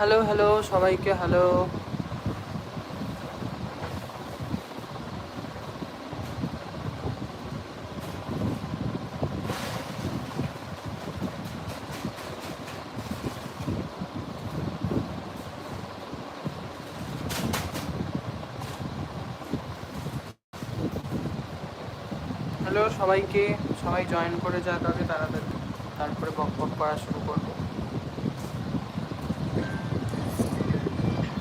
Hello hello সবাইকে hello hello সবাইকে, সবাই জয়েন করে যাক আগে তাড়াতাড়ি। তারপরে বক বক করা শুরু করব।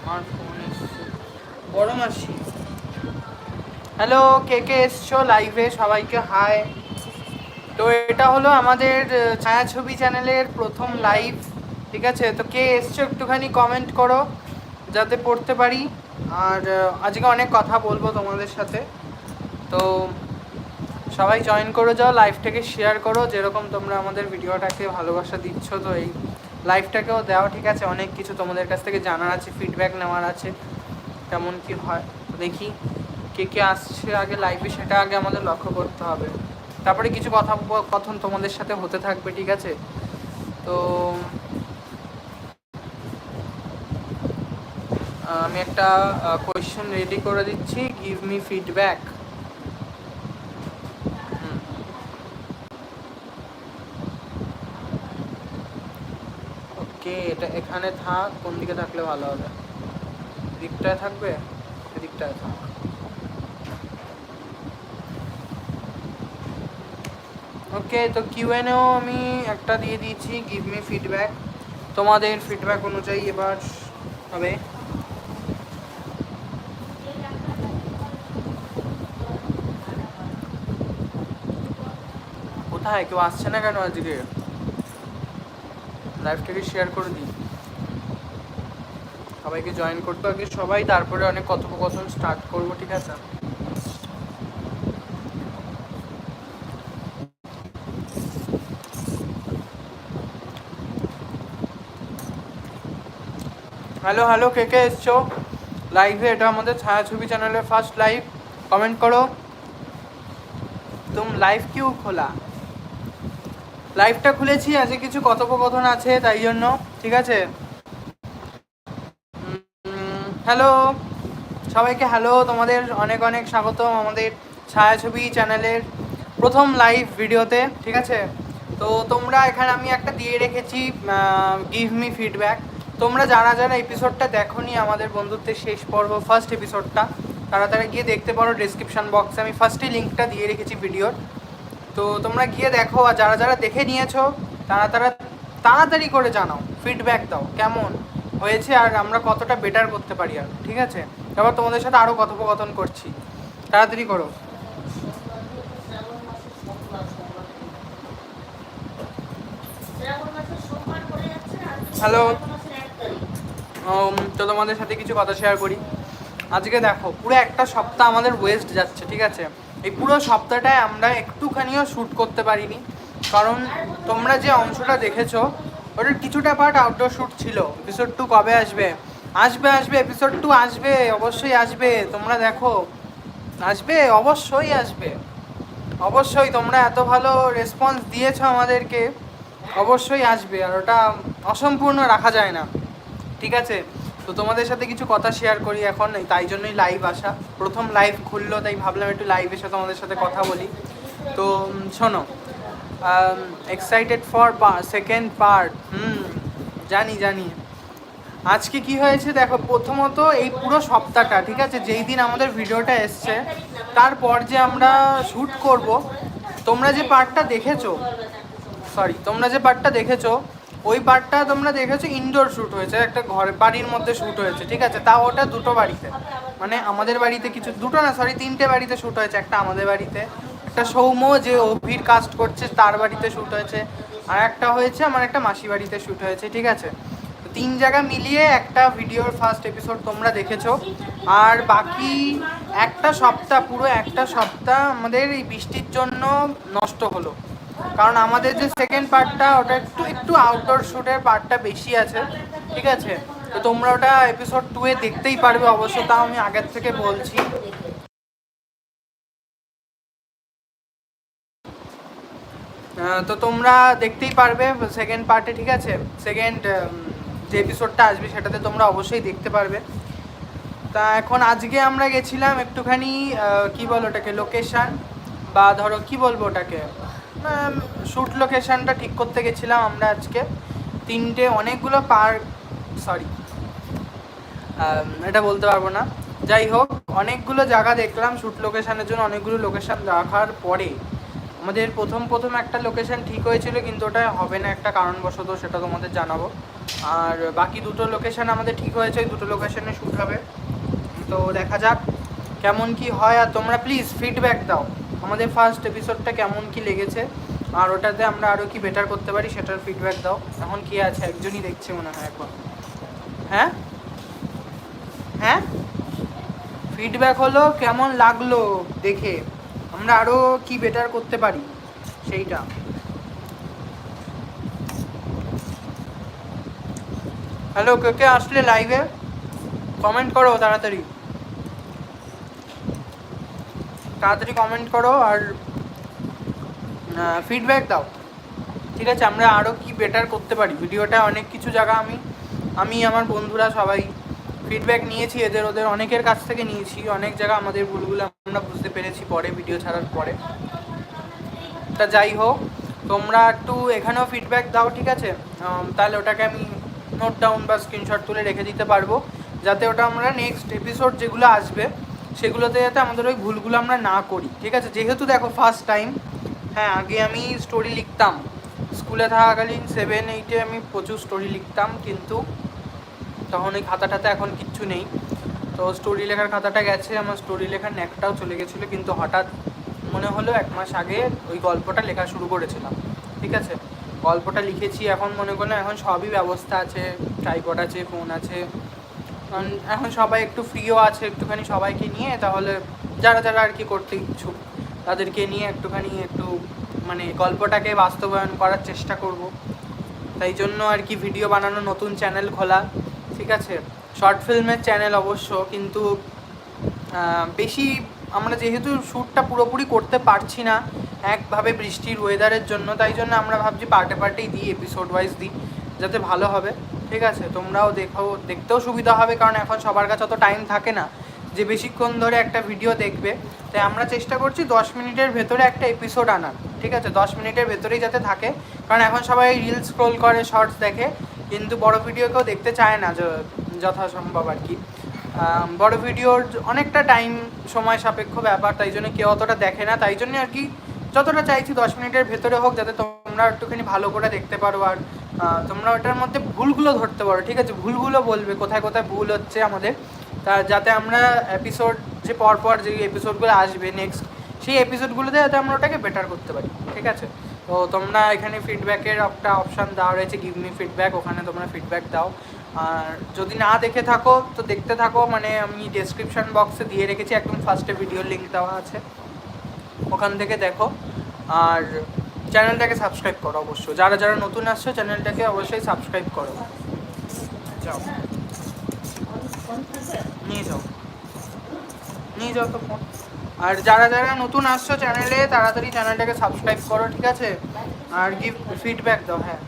আমার ফোন এসছে। বড় হ্যালো, কে কে এসছো লাইভে সবাইকে হাই তো এটা হলো আমাদের ছায়াছবি চ্যানেলের প্রথম লাইভ ঠিক আছে? তো কে এসছো একটুখানি কমেন্ট করো, যাতে পড়তে পারি। আর আজকে অনেক কথা বলব তোমাদের সাথে। তো সবাই জয়েন করে যাও লাইভটাকে শেয়ার করো, যেরকম তোমরা আমাদের ভিডিওটাকে ভালোবাসা দিচ্ছ, তো এই লাইভটাকেও দেওয়া ঠিক আছে, অনেক কিছু তোমাদের কাছ থেকে জানার আছে ফিডব্যাক নেওয়ার আছে, কেমন কি হয় দেখি কে কে আসছে আগে লাইফে সেটা আগে আমাদের লক্ষ্য করতে হবে। তারপরে কিছু কথা কথন তোমাদের সাথে হতে থাকবে, ঠিক আছে? তো আমি একটা কোয়েশ্চেন রেডি করে দিচ্ছি গিভ মি ফিডব্যাক ওকে এটা এখানে থাক, কোন দিকে থাকলে ভালো হবে? দিকটায় থাকবে? এদিকটায় থাক। ওকে তো কিউএনও আমি একটা দিয়ে দিয়েছি গিভ মি ফিডব্যাক তোমাদের ফিডব্যাক অনুযায়ী এবার হবে। কোথায়? কেউ আসছে না কেন আজকে? লাইভটাকে শেয়ার করে দিই। সবাইকে জয়েন করতে আগে সবাই তারপরে অনেক কথোপকথন স্টার্ট করব, ঠিক আছে? হ্যালো হ্যালো কে কে এসছো? লাইভে এটা আমাদের ছায়াছবি চ্যানেলের ফার্স্ট লাইভ কমেন্ট করো। তুম লাইভ কিউ খোলা লাইভটা খুলেছি, আজকে কিছু কথোপকথন আছে, তাই জন্য, ঠিক আছে? হ্যালো সবাইকে হ্যালো তোমাদের অনেক অনেক স্বাগতম আমাদের ছায়াছবি চ্যানেলের প্রথম লাইভ ভিডিওতে, ঠিক আছে? তো তোমরা এখানে আমি একটা দিয়ে রেখেছি গিভ মি ফিডব্যাক তোমরা যারা যারা এপিসোডটা দেখোনি আমাদের বন্ধুত্বের শেষ পর্ব ফার্স্ট এপিসোডটা তারা তারা গিয়ে দেখতে পারো ডিসক্রিপশন বক্সে আমি ফার্স্টে লিঙ্কটা দিয়ে রেখেছি ভিডিওর তো তোমরা গিয়ে দেখো আর যারা যারা দেখে নিয়েছো, তারা তারা তাড়াতাড়ি করে জানাও ফিডব্যাক দাও, কেমন হয়েছে আর আমরা কতটা বেটার করতে পারি আর, ঠিক আছে? এবার তোমাদের সাথে আরও কথোপকথন করছি। তাড়াতাড়ি করো। হ্যালো তো তোমাদের সাথে কিছু কথা শেয়ার করি। আজকে দেখো, পুরো একটা সপ্তাহ আমাদের ওয়েস্ট যাচ্ছে, ঠিক আছে? এই পুরো সপ্তাহটায় আমরা একটুখানিও শ্যুট করতে পারিনি। কারণ তোমরা যে অংশটা দেখেছ, ওটার কিছুটা পার্ট আউটডোর শ্যুট ছিল। এপিসোড টু কবে আসবে? আসবে আসবে এপিসোড টু আসবে, অবশ্যই আসবে। তোমরা দেখো, আসবে, অবশ্যই আসবে। অবশ্যই তোমরা এত ভালো রেসপন্স দিয়েছ আমাদেরকে, অবশ্যই আসবে। আর ওটা অসম্পূর্ণ রাখা যায় না। ঠিক আছে? তো তোমাদের সাথে কিছু কথা শেয়ার করি এখন তাই জন্যই লাইভ আসা। প্রথম লাইভ খুললো, তাই ভাবলাম একটু লাইভ এসে তোমাদের সাথে কথা বলি। তো শোনো excited for second part hmm, জানি জানি। আজকে কি হয়েছে দেখো, প্রথমত এই পুরো সপ্তাহটা, ঠিক আছে, যেই দিন আমাদের ভিডিওটা এসছে, তারপর যে আমরা শ্যুট করব, তোমরা যে পার্টটা দেখেছ সরি তোমরা যে পার্টটা দেখেছ ওই পার্টটা তোমরা দেখেছ ইনডোর শ্যুট হয়েছে, একটা ঘরে বাড়ির মধ্যে শ্যুট হয়েছে, ঠিক আছে? তাও ওটা দুটো বাড়িতে। মানে আমাদের বাড়িতে কিছু, দুটো না সরি তিনটে বাড়িতে শ্যুট হয়েছে, একটা আমাদের বাড়িতে। একটা সৌম্য, যে অভির কাস্ট করছে, তার বাড়িতে শ্যুট হয়েছে। আর একটা হয়েছে, আমার একটা মাসি বাড়িতে শ্যুট হয়েছে, ঠিক আছে? তিন জায়গা মিলিয়ে একটা ভিডিওর ফার্স্ট এপিসোড তোমরা দেখেছ। আর বাকি একটা সপ্তাহ, পুরো একটা সপ্তাহ আমাদের এই বৃষ্টির জন্য নষ্ট হলো। কারণ আমাদের যে সেকেন্ড পার্টটা ওটা একটু একটু আউটডোর শ্যুটের পার্টটা বেশি আছে, ঠিক আছে? তো তোমরা ওটা এপিসোড টু এ দেখতেই পারবে অবশ্য, তাও আমি আগের থেকে বলছি। তো তোমরা দেখতেই পারবে সেকেন্ড পার্টে ঠিক আছে? সেকেন্ড যে এপিসোডটা আসবে, সেটাতে তোমরা অবশ্যই দেখতে পারবে। তা এখন আজকে আমরা গেছিলাম একটুখানি কি বলো ওটাকে লোকেশন বা ধরো, কি বলব ওটাকে? শ্যুট লোকেশনটা ঠিক করতে গেছিলাম আমরা আজকে। তিনটে অনেকগুলো পার্ক, সরি এটা বলতে পারব না। যাই হোক, অনেকগুলো জায়গা দেখলাম শ্যুট লোকেশনের জন্য, অনেকগুলো লোকেশন রাখার পরে। আমাদের প্রথম প্রথম একটা লোকেশন ঠিক হয়েছিল, কিন্তু ওটা হবে না একটা কারণবশত, সেটা তোমাদের জানাব। আর বাকি দুটো লোকেশন আমাদের ঠিক হয়েছে দুটো লোকেশনে শ্যুট হবে। তো দেখা যাক, কেমন কি হয়, আর তোমরা প্লিজ ফিডব্যাক দাও। আমাদের ফার্স্ট এপিসোডটা কেমন কি লেগেছে? আর ওটাতে আমরা আরও কি বেটার করতে পারি সেটার ফিডব্যাক দাও। এখন কি আছে? একজনই দেখছে মনে হয় এখন হ্যাঁ? হ্যাঁ? ফিডব্যাক হলো কেমন লাগল দেখে? আমরা আরও কি বেটার করতে পারি? সেইটা। হ্যালো কে কে আসলে লাইভে কমেন্ট করো তাড়াতাড়ি। তাড়াতাড়ি কমেন্ট করো আর ফিডব্যাক দাও। ঠিক আছে, আমরা আরও কি বেটার করতে পারি? ভিডিওটা অনেক কিছু জায়গা আমি আমি, আমার বন্ধুরা সবাই ফিডব্যাক নিয়েছি, এদের, ওদের অনেকের কাছ থেকে নিয়েছি। অনেক জায়গা আমাদের ভুলগুলো আমরা বুঝতে পেরেছি পরে ভিডিও ছাড়ার পরে। তা যাই হোক, তোমরা একটু এখানেও ফিডব্যাক দাও, ঠিক আছে? তাহলে ওটাকে আমি নোট ডাউন বা স্ক্রিনশট তুলে রেখে দিতে পারব, যাতে ওটা আমরা নেক্সট এপিসোড যেগুলো আসবে সেগুলোতে যাতে আমাদের ওই ভুলগুলো আমরা না করি, ঠিক আছে? যেহেতু দেখো ফার্স্ট টাইম হ্যাঁ আগে আমি স্টোরি লিখতাম। স্কুলে থাকাকালীন সেভেন এইটে আমি প্রচুর স্টোরি লিখতাম, কিন্তু তখন ওই খাতাটাতে এখন কিচ্ছু নেই। তো স্টোরি লেখার খাতাটা গেছে, আমার স্টোরি লেখার ন্যাকটাও চলে গেছিল, কিন্তু হঠাৎ মনে হলো এক মাস আগে ওই গল্পটা লেখা শুরু করেছিলাম, ঠিক আছে? গল্পটা লিখেছি, এখন মনে করলাম এখন সবই ব্যবস্থা আছে ট্রাইপড আছে ফোন আছে কারণ এখন সবাই একটু ফ্রিও আছে একটুখানি সবাইকে নিয়ে, তাহলে যারা যারা আর কি করতে ইচ্ছুক, তাদেরকে নিয়ে একটুখানি একটু মানে গল্পটাকে বাস্তবায়ন করার চেষ্টা করব। তাই জন্য আর কি ভিডিও বানানো নতুন চ্যানেল খোলা, ঠিক আছে? শর্ট ফিল্মের চ্যানেল অবশ্য, কিন্তু বেশি আমরা যেহেতু শ্যুটটা পুরোপুরি করতে পারছি না, একভাবে বৃষ্টির ওয়েদারের জন্য, তাই জন্য আমরা ভাবছি পার্টে পার্টেই দিই এপিসোড ওয়াইজ দিই। যাতে ভালো হবে, ঠিক আছে? তোমরাও দেখো, দেখতেও সুবিধা হবে, কারণ এখন সবার কাছে অত টাইম থাকে না। যে বেশিক্ষণ ধরে একটা ভিডিও দেখবে। তাই আমরা চেষ্টা করছি দশ মিনিটের ভেতরে একটা এপিসোড আনার, ঠিক আছে? দশ মিনিটের ভেতরেই যাতে থাকে। কারণ এখন সবাই রিলস স্ক্রোল করে শর্টস দেখে। কিন্তু বড় ভিডিও কেউ দেখতে চায় না যথাসম্ভব আর কি। বড় ভিডিওর অনেকটা টাইম সময় সাপেক্ষ ব্যাপার, তাই জন্য কেউ অতটা দেখে না। তাই জন্য আর কি, যতটা চাইছি দশ মিনিটের ভেতরে হোক, যাতে তোমরা একটুখানি ভালো করে দেখতে পারো। আর তোমরা ওটার মধ্যে ভুলগুলো ধরতে পারো, ঠিক আছে? ভুলগুলো বলবে, কোথায় কোথায় ভুল হচ্ছে আমাদের। তা যাতে আমরা এপিসোড যে পরপর যে এপিসোডগুলো আসবে নেক্সট সেই এপিসোডগুলোতে যাতে আমরা ওটাকে বেটার করতে পারি, ঠিক আছে? তো তোমরা এখানে ফিডব্যাকের একটা অপশান দেওয়া রয়েছে গিভ মি ফিডব্যাক ওখানে তোমরা ফিডব্যাক দাও। আর যদি না দেখে থাকো, তো দেখতে থাকো মানে আমি ডেসক্রিপশন বক্সে দিয়ে রেখেছি, একদম ফার্স্টে ভিডিও লিঙ্ক দেওয়া আছে। ওখান থেকে দেখো। আর চ্যানেলটাকে সাবস্ক্রাইব করো অবশ্যই। যারা যারা নতুন আসছো, চ্যানেলটাকে অবশ্যই সাবস্ক্রাইব করো। যাও। নিয়ে যাও। নিয়ে যাও তো ফোন। আর যারা যারা নতুন আসছো চ্যানেলে, তাড়াতাড়ি চ্যানেলটাকে সাবস্ক্রাইব করো, ঠিক আছে? আর গিফট ফিডব্যাক দাও হ্যাঁ।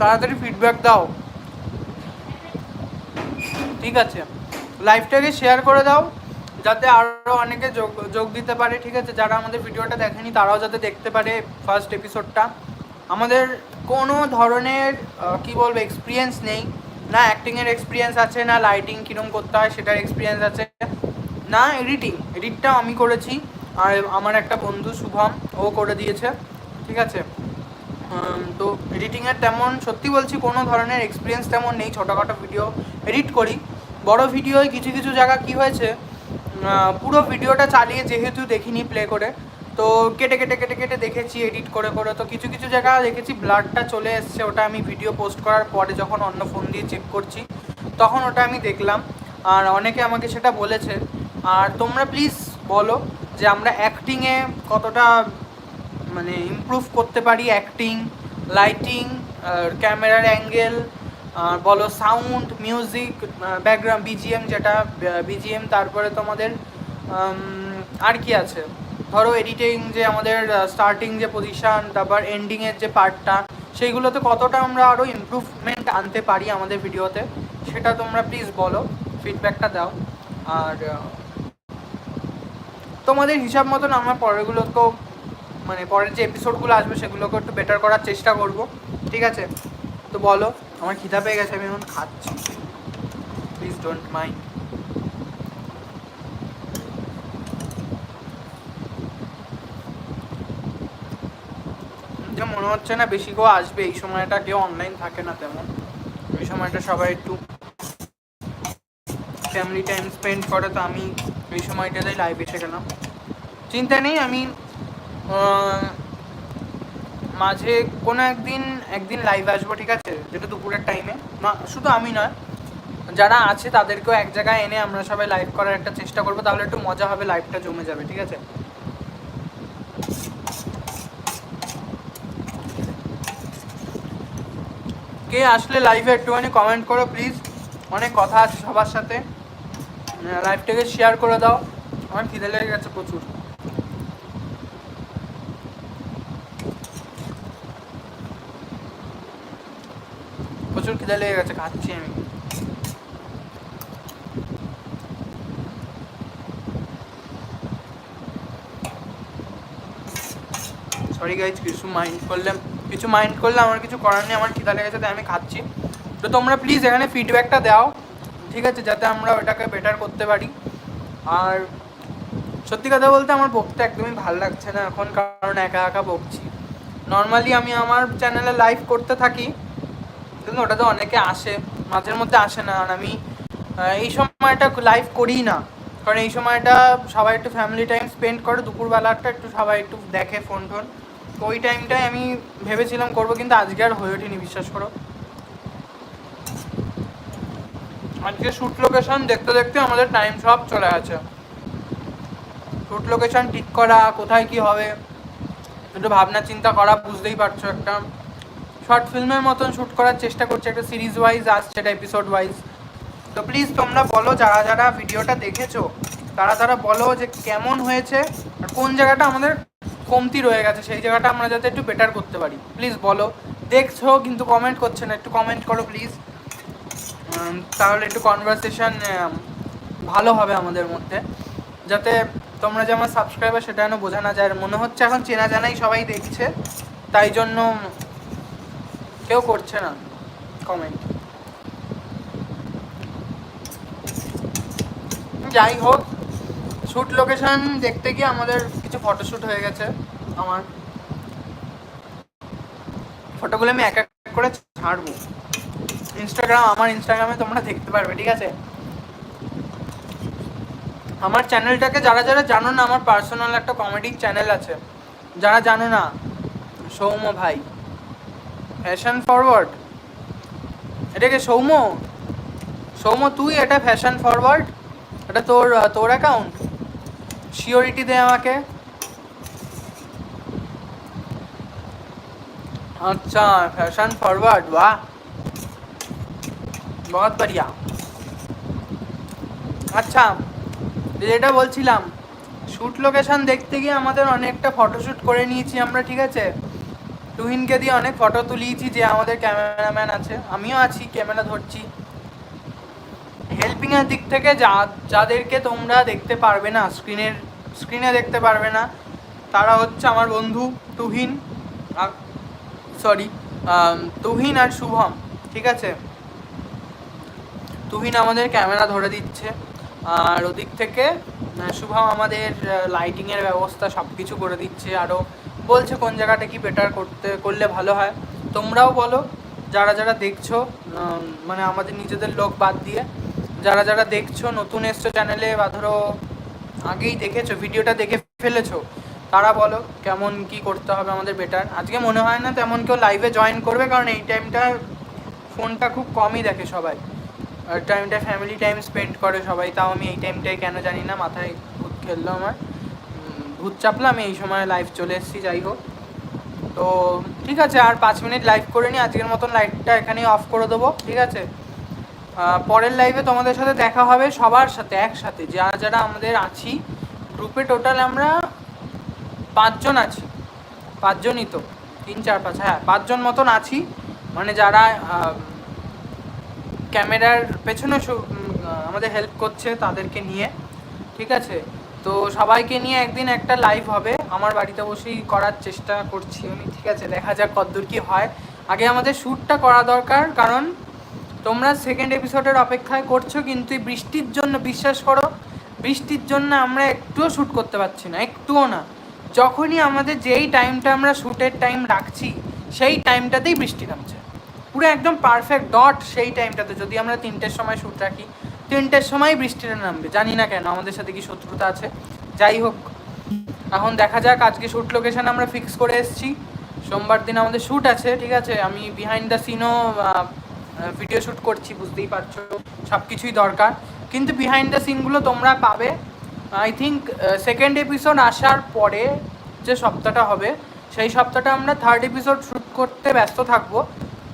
তাড়াতাড়ি ফিডব্যাক দাও। ঠিক আছে। লাইভটাকে শেয়ার করে দাও। যাতে আরও অনেকে যোগ যোগ দিতে পারে, ঠিক আছে? যারা আমাদের ভিডিওটা দেখেনি, তারাও যাতে দেখতে পারে ফার্স্ট এপিসোডটা আমাদের কোনো ধরনের কি বলব এক্সপিরিয়েন্স নেই। না অ্যাক্টিংয়ের এক্সপিরিয়েন্স আছে, না লাইটিং কীরকম করতে হয়, সেটার এক্সপিরিয়েন্স আছে। না এডিটিং এডিটটা আমি করেছি। আর আমার একটা বন্ধু শুভম, ও করে দিয়েছে, ঠিক আছে? তো এডিটিংয়ের তেমন, সত্যি বলছি, কোনো ধরনের এক্সপিরিয়েন্স তেমন নেই, ছোটোখাটো ভিডিও এডিট করি। বড় ভিডিওয় কিছু কিছু জায়গা কি হয়েছে পুরো ভিডিওটা চালিয়ে যেহেতু দেখিনি প্লে করে, তো কেটে কেটে কেটে কেটে দেখেছি এডিট করে করে, তো কিছু কিছু জায়গা দেখেছি ব্লাডটা চলে এসছে, ওটা আমি ভিডিও পোস্ট করার পরে যখন অন্য ফোন দিয়ে চেক করছি, তখন ওটা আমি দেখলাম। আর অনেকে আমাকে সেটা বলেছে, আর তোমরা প্লিজ বলো যে আমরা অ্যাক্টিংয়ে কতটা মানে ইমপ্রুভ করতে পারি অ্যাক্টিং লাইটিং ক্যামেরার অ্যাঙ্গেল বলো সাউন্ড মিউজিক ব্যাকগ্রাউন্ড বিজিএম যেটা বিজিএম তারপরে তোমাদের আর কি আছে? ধরো এডিটিং যে আমাদের স্টার্টিং যে পজিশন তারপর এন্ডিংয়ের যে পার্টটা সেইগুলোতে কতটা আমরা আরও ইমপ্রুভমেন্ট আনতে পারি আমাদের ভিডিওতে সেটা তোমরা প্লিজ বলো ফিডব্যাকটা দাও। আর তোমাদের হিসাব মতন আমার পরেরগুলোকেও মানে পরের যে এপিসোডগুলো আসবে সেগুলোকে একটু বেটার করার চেষ্টা করব। ঠিক আছে? তো বলো। আমার খিদা পেয়ে গেছে, আমি এখন খাচ্ছি। প্লিজ ডোন্ট মাইন্ড যে মনে হচ্ছে না, বেশি কেউ আসবে। এই সময়টা কেউ অনলাইন থাকে না তেমন। এই সময়টা সবাই একটু ফ্যামিলি টাইম স্পেন্ড করে, তো আমি এই সময়টাতেই লাইভ এসে গেলাম। চিন্তা নেই, আমি মাঝে কোনো একদিন একদিন লাইভ আসব, ঠিক আছে? যেটা দুপুরের টাইমে শুধু আমি নয়, যারা আছে তাদেরকেও এক জায়গায় এনে আমরা সবাই লাইভ করার একটা চেষ্টা করব, তাহলে একটু মজা হবে লাইভটা জমে যাবে, ঠিক আছে? কে আসলে লাইভে একটুখানি কমেন্ট করো প্লিজ অনেক কথা আছে সবার সাথে। লাইভটাকে শেয়ার করে দাও। আমার খিদে লেগে গেছে প্রচুর। প্রচুর খিদে লেগে গেছে, খাচ্ছি আমি। সরি গাইজ কিছু মাইন্ড করলাম কিছু মাইন্ড করলে আমার কিছু করার নেই, আমার খিদা লেগেছে, তাই আমি খাচ্ছি। তো তোমরা প্লিজ এখানে ফিডব্যাকটা দাও, ঠিক আছে, যাতে আমরা ওটাকে বেটার করতে পারি। আর সত্যি কথা বলতে আমার বকতে একদমই ভালো লাগছে না এখন, কারণ একা একা বকছি নর্মালি আমি আমার চ্যানেলে লাইভ করতে থাকি কিন্তু ওটাতে অনেকে আসে, মাঝের মধ্যে আসে না। আর আমি এই সময়টা লাইভ করি না। কারণ এই সময়টা সবাই একটু ফ্যামিলি টাইম স্পেন্ড করে দুপুরবেলাটা একটু সবাই একটু দেখে ফোন টোন। তো ওই টাইমটাই আমি ভেবেছিলাম করব, কিন্তু আজকে আর হয়ে ওঠেনি, বিশ্বাস করো। আজকে শ্যুট লোকেশন দেখতে দেখতে আমাদের টাইম সব চলে গেছে। শ্যুট লোকেশন ঠিক করা, কোথায় কি হবে, একটু ভাবনা চিন্তা করা, বুঝতেই পারছ একটা। শর্ট ফিল্মের মতন শ্যুট করার চেষ্টা করছি একটা সিরিজ ওয়াইজ আসছে এটা এপিসোড ওয়াইজ তো প্লিজ তোমরা বলো, যারা যারা ভিডিওটা দেখেছ, তারা তারা বলো যে কেমন হয়েছে আর কোন জায়গাটা আমাদের কমতি রয়ে গেছে, সেই জায়গাটা আমরা যাতে একটু বেটার করতে পারি। প্লিজ বলো। দেখছ, কিন্তু কমেন্ট করছে না, একটু কমেন্ট করো প্লিজ তাহলে একটু কনভারসেশন ভালো হবে আমাদের মধ্যে। যাতে তোমরা যে আমার সাবস্ক্রাইবার সেটা যেন বোঝা না যায়। মনে হচ্ছে এখন চেনা জানাই সবাই দেখছে। তাই জন্য কেউ করছে না। কমেন্ট যাই হোক শ্যুট লোকেশন দেখতে গিয়ে আমাদের কিছু ফটোশ্যুট হয়ে গেছে আমার। ফটোগুলো আমি এক এক করে ছাড়বো। ইনস্টাগ্রাম আমার ইনস্টাগ্রামে তোমরা দেখতে পারবে, ঠিক আছে? আমার চ্যানেলটাকে যারা যারা জানো না, আমার পার্সোনাল একটা কমেডি চ্যানেল আছে। যারা জানো না, সৌম্য ভাই। ফ্যাশন ফরওয়ার্ড এটাকে সৌম সৌম তুই এটা ফ্যাশন ফরওয়ার্ড এটা তোর তোর অ্যাকাউন্ট সিওরিটি দে আমাকে। আচ্ছা ফ্যাশন ফরওয়ার্ড বা বহুত বড়িয়া। আচ্ছা যেটা বলছিলাম শ্যুট লোকেশন দেখতে গিয়ে আমাদের অনেকটা ফটোশ্যুট করে নিয়েছি আমরা, ঠিক আছে? তুহিনকে দিয়ে অনেক ফটো তুলিয়েছি যে আমাদের ক্যামেরাম্যান আছে। আমিও আছি ক্যামেরা ধরছি। হেল্পিংয়ের দিক থেকে যা, যাদেরকে তোমরা দেখতে পারবে না স্ক্রিনের স্ক্রিনে দেখতে পারবে না, তারা হচ্ছে আমার বন্ধু তুহিন সরি তুহিন আর শুভম, ঠিক আছে? তুহিন আমাদের ক্যামেরা ধরে দিচ্ছে। আর ওদিক থেকে শুভম আমাদের লাইটিংয়ের ব্যবস্থা সব কিছু করে দিচ্ছে। আরও বলছে কোন জায়গাটা কি বেটার করতে, করলে ভালো হয়। তোমরাও বলো, যারা যারা দেখছ মানে আমাদের নিজেদের লোক বাদ দিয়ে, যারা যারা দেখছ, নতুন এসছো চ্যানেলে বা ধরো আগেই দেখেছ ভিডিওটা দেখে ফেলেছো, তারা বলো কেমন কি করতে হবে আমাদের বেটার আজকে মনে হয় না তেমন কেউ লাইভে জয়েন করবে, কারণ এই টাইমটা ফোনটা খুব কমই দেখে সবাই। টাইমটা ফ্যামিলি টাইম স্পেন্ড করে সবাই, তাও আমি এই টাইমটাই কেন জানি না, মাথায় খেললো আমার। ভূত চাপলাম, এই সময় লাইভ চলে এসেছি, যাই হোক। তো ঠিক আছে, আর পাঁচ মিনিট লাইভ করে নিই, আজকের মতন লাইটটা এখানেই অফ করে দেবো, ঠিক আছে? পরের লাইভে তোমাদের সাথে দেখা হবে সবার সাথে, একসাথে। যারা যারা আমাদের আছি গ্রুপে টোটাল আমরা পাঁচজন আছি, পাঁচজনই তো, তিন, চার, পাঁচ হ্যাঁ পাঁচজন মতন আছি। মানে যারা ক্যামেরার পেছনে আমাদের হেল্প করছে তাদেরকে নিয়ে, ঠিক আছে? তো সবাইকে নিয়ে একদিন একটা লাইভ হবে। আমার বাড়িতে বসেই করার চেষ্টা করছি আমি। ঠিক আছে, দেখা যাক কতদূর কি হয়। আগে আমাদের শ্যুটটা করা দরকার, কারণ তোমরা সেকেন্ড এপিসোডের অপেক্ষায় করছ, কিন্তু বৃষ্টির জন্য, বিশ্বাস করো, বৃষ্টির জন্য আমরা একটুও শ্যুট করতে পারছি না, একটুও না। যখনই আমাদের যেই টাইমটা আমরা শ্যুটের টাইম রাখছি, সেই টাইমটাতেই বৃষ্টি নামছে। পুরো একদম পারফেক্ট ডট সেই টাইমটাতে যদি আমরা তিনটের সময় শ্যুট রাখি। তিনটের সময় বৃষ্টিটা নামবে। জানি না কেন, আমাদের সাথে কি শত্রুতা আছে। যাই হোক, এখন দেখা যাক, আজকে শ্যুট লোকেশন আমরা ফিক্স করে এসেছি। সোমবার দিন আমাদের শ্যুট আছে, ঠিক আছে? আমি বিহাইন্ড দ্য সিনও ভিডিও শ্যুট করছি, বুঝতেই পারছ সব কিছুই দরকার। কিন্তু বিহাইন্ড দ্য সিনগুলো তোমরা পাবে। আই থিঙ্ক সেকেন্ড এপিসোড আসার পরে যে সপ্তাহটা হবে, সেই সপ্তাহটা আমরা থার্ড এপিসোড শ্যুট করতে ব্যস্ত থাকব।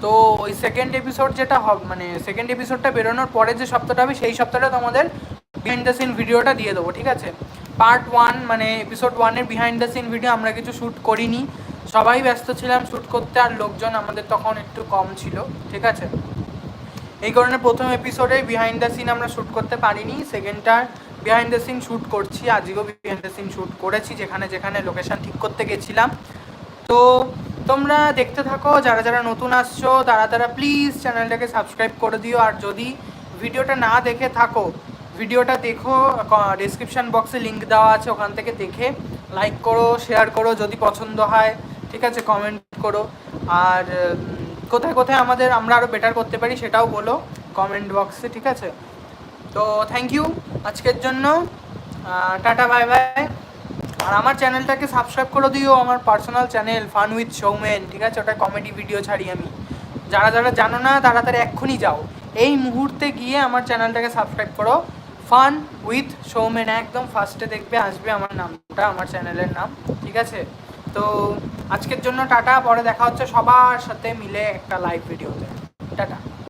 তো ওই সেকেন্ড এপিসোড যেটা হবে মানে সেকেন্ড এপিসোডটা বেরোনোর পরে যে সপ্তাহটা হবে, সেই সপ্তাহটা তোমাদের বিহাইন্ড দ্য সিন ভিডিওটা দিয়ে দেবো, ঠিক আছে? পার্ট ওয়ান মানে এপিসোড ওয়ানের বিহাইন্ড দ্য সিন ভিডিও আমরা কিছু শ্যুট করিনি। সবাই ব্যস্ত ছিলাম শ্যুট করতে, আর লোকজন আমাদের তখন একটু কম ছিল, ঠিক আছে? এই কারণে প্রথম এপিসোডে বিহাইন্ড দ্য সিন আমরা শ্যুট করতে পারিনি সেকেন্ডটার বিহাইন্ড দ্য সিন শ্যুট করছি, আজকেও বিহাইন্ড দ্য সিন শ্যুট করেছি, যেখানে যেখানে লোকেশন ঠিক করতে গেছিলাম। তো তোমরা দেখতে থাকো, যারা যারা নতুন আসছো, তারা তারা প্লিজ চ্যানেলটাকে সাবস্ক্রাইব করে দিও। আর যদি ভিডিওটা না দেখে থাকো, ভিডিওটা দেখো ডিসক্রিপশন বক্সে লিঙ্ক দেওয়া আছে, ওখান থেকে দেখে লাইক করো শেয়ার করো, যদি পছন্দ হয়, ঠিক আছে কমেন্ট করো। আর কোথায় কোথায় আমাদের, আমরা আরও বেটার করতে পারি সেটাও বলো কমেন্ট বক্সে ঠিক আছে? তো থ্যাংক ইউ আজকের জন্য। টাটা বাই বাই আর আমার চ্যানেলটাকে সাবস্ক্রাইব করে দিও, আমার personal channel fun with Soumen ঠিক আছে? ওটা কমেডি ভিডিও ছাড়ি আমি। যারা যারা জানো না তারা তারা এক্ষুনি যাও। এই মুহূর্তে গিয়ে আমার চ্যানেলটাকে সাবস্ক্রাইব করো। ফান উইথ সৌমেন একদম ফার্স্টে দেখবে, আসবে আমার নামটা, আমার চ্যানেলের নাম, ঠিক আছে? তো আজকের জন্য টাটা, পরে দেখা হচ্ছে সবার সাথে মিলে একটা লাইভ ভিডিওতে টাটা।